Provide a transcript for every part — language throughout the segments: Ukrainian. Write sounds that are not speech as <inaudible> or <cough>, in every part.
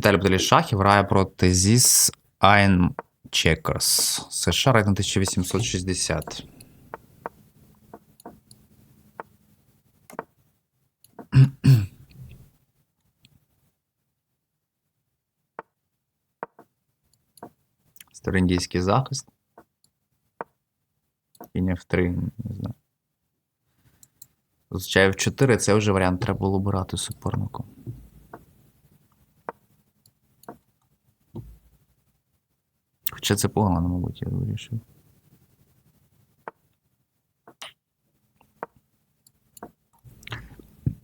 Віталій Буталій Шахів грає проти Зіс Айн Checkers. США рейтинг 1860. Староіндійський захист. Кінь F3, не знаю. Звичайно, F4 це вже варіант треба було брати супернику. Хоча це погано, мабуть, я вирішив.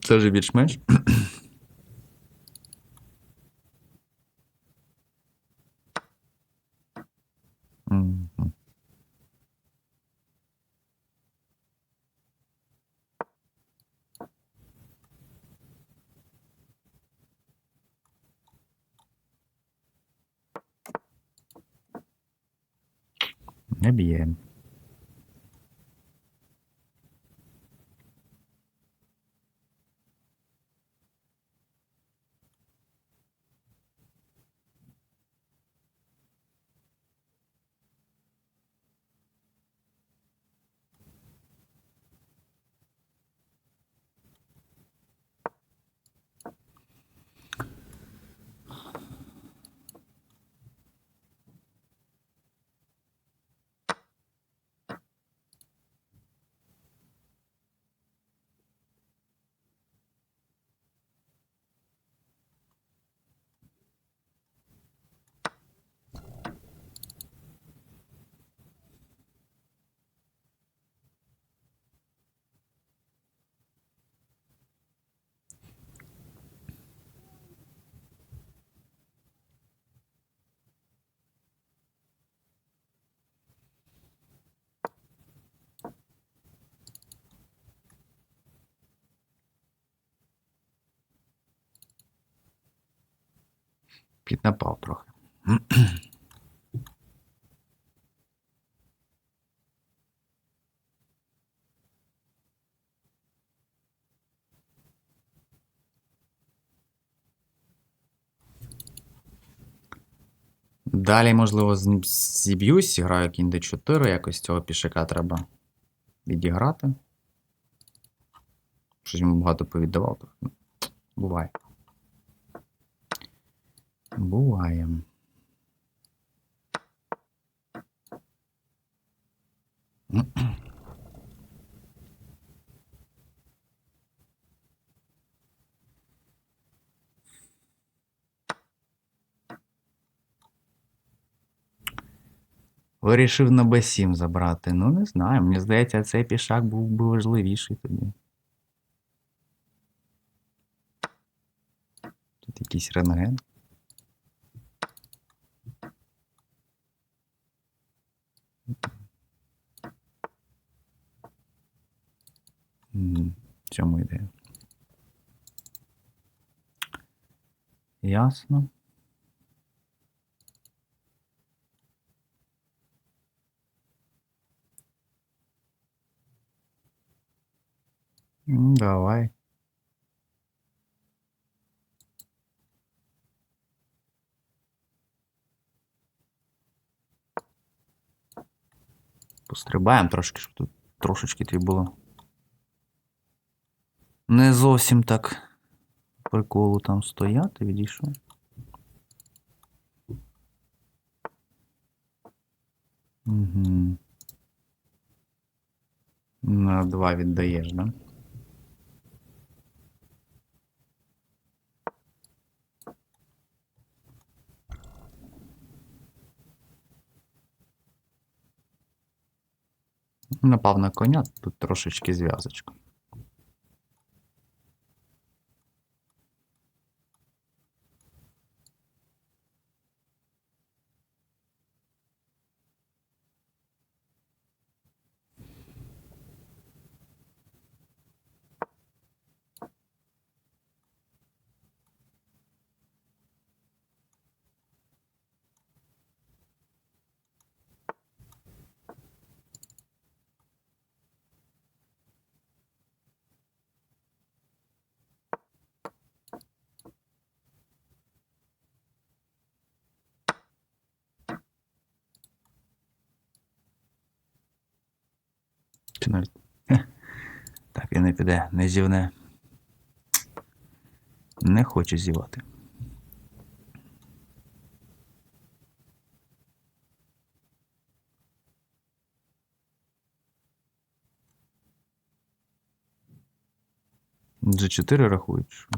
Це вже більш-менш. Не б'є. Піднапав трохи. Далі, можливо, зіб'юсь, граю кінь d4, якось цього пішака треба відіграти. Щось йому багато повіддавав. ну, Буває. Буває. Вирішив на Б7 забрати. Ну, не знаю. Мені здається, цей пішак був би важливіший тоді. Тут якийсь рентген. Цьому ідея. Ясно. Давай. Пострибаємо трошки, щоб тут трошечки тобі було. Не зовсім так приколу там стояти, відійшов. Угу. На два віддаєш, да? Напав на коня, тут трошечки зв'язочка. Чи навіть. <laughs> Так, і не піде, не зівне. Не хоче зівати. За 4 рахують.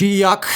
Чи як?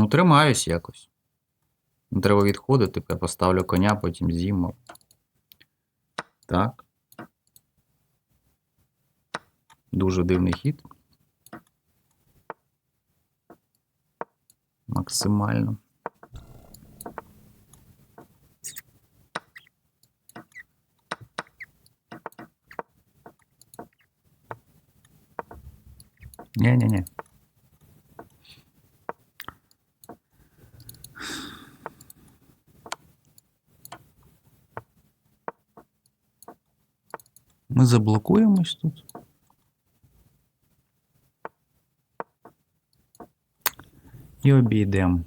Ну, тримаюсь якось. Треба відходити, я поставлю коня, потім з'їмо. Так. Дуже дивний хід. Максимально. Ні-ні-ні. Ми заблокуємось тут. І обійдемо.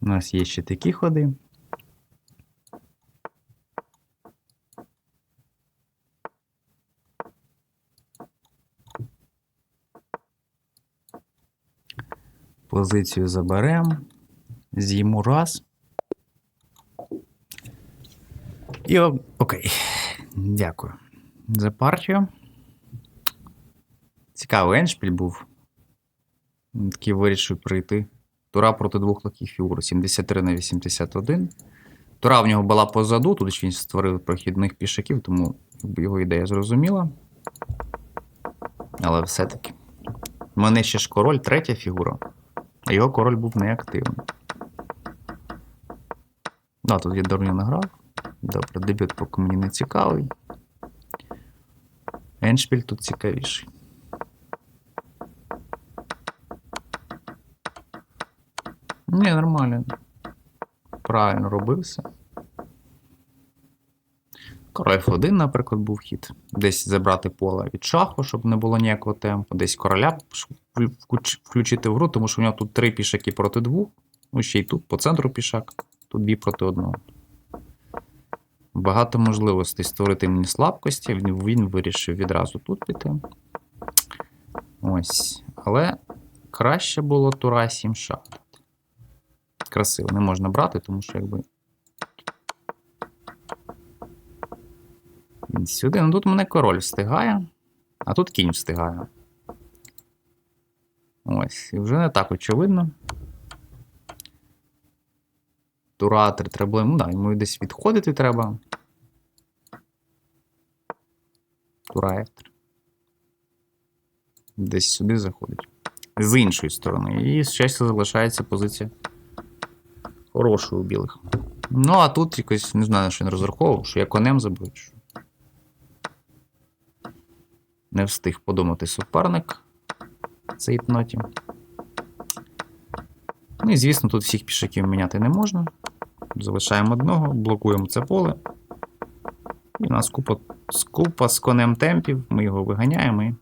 У нас є ще такі ходи. Позицію заберемо. З'їмо раз. І окей. Дякую за партію. Цікавий еншпіль був. Такий вирішив прийти. Тура проти двох таких фігур 73 на 81. Тура в нього була позаду, тут він створив прохідних пішаків, тому його ідея зрозуміла. Але все-таки. У мене ще ж король третя фігура, а його король був неактивний. Да, тут я дурню награв. Добре, дебют поки мені не цікавий. Еншпіль тут цікавіший. Ні, нормально. Правильно робив все. Король F1, наприклад, був хід. Десь забрати поле від шаху, щоб не було ніякого темпу. Десь короля включити в гру, тому що у нього тут три пішаки проти двох. Ну, ще й тут по центру пішак, тут дві проти одного. Багато можливостей створити мені слабкості. Він, вирішив відразу тут піти. Ось. Але краще було тура 7 шах. Красиво, не можна брати, тому що якби. Він сюди. Ну тут мене король встигає, а тут кінь встигає. Ось, і вже не так очевидно. Тура 3 треба. Ну да, йому десь відходити треба. Тура F3. Десь сюди заходить. З іншої сторони. І ще залишається позиція хорошою у білих. Ну, а тут якось не знаю, на що він розраховував, що я конем забив. що. Не встиг подумати суперник в цій ноті. Ну і звісно, тут всіх пішаків міняти не можна. Залишаємо одного, блокуємо це поле. І у нас купа, купа з конем темпів, ми його виганяємо і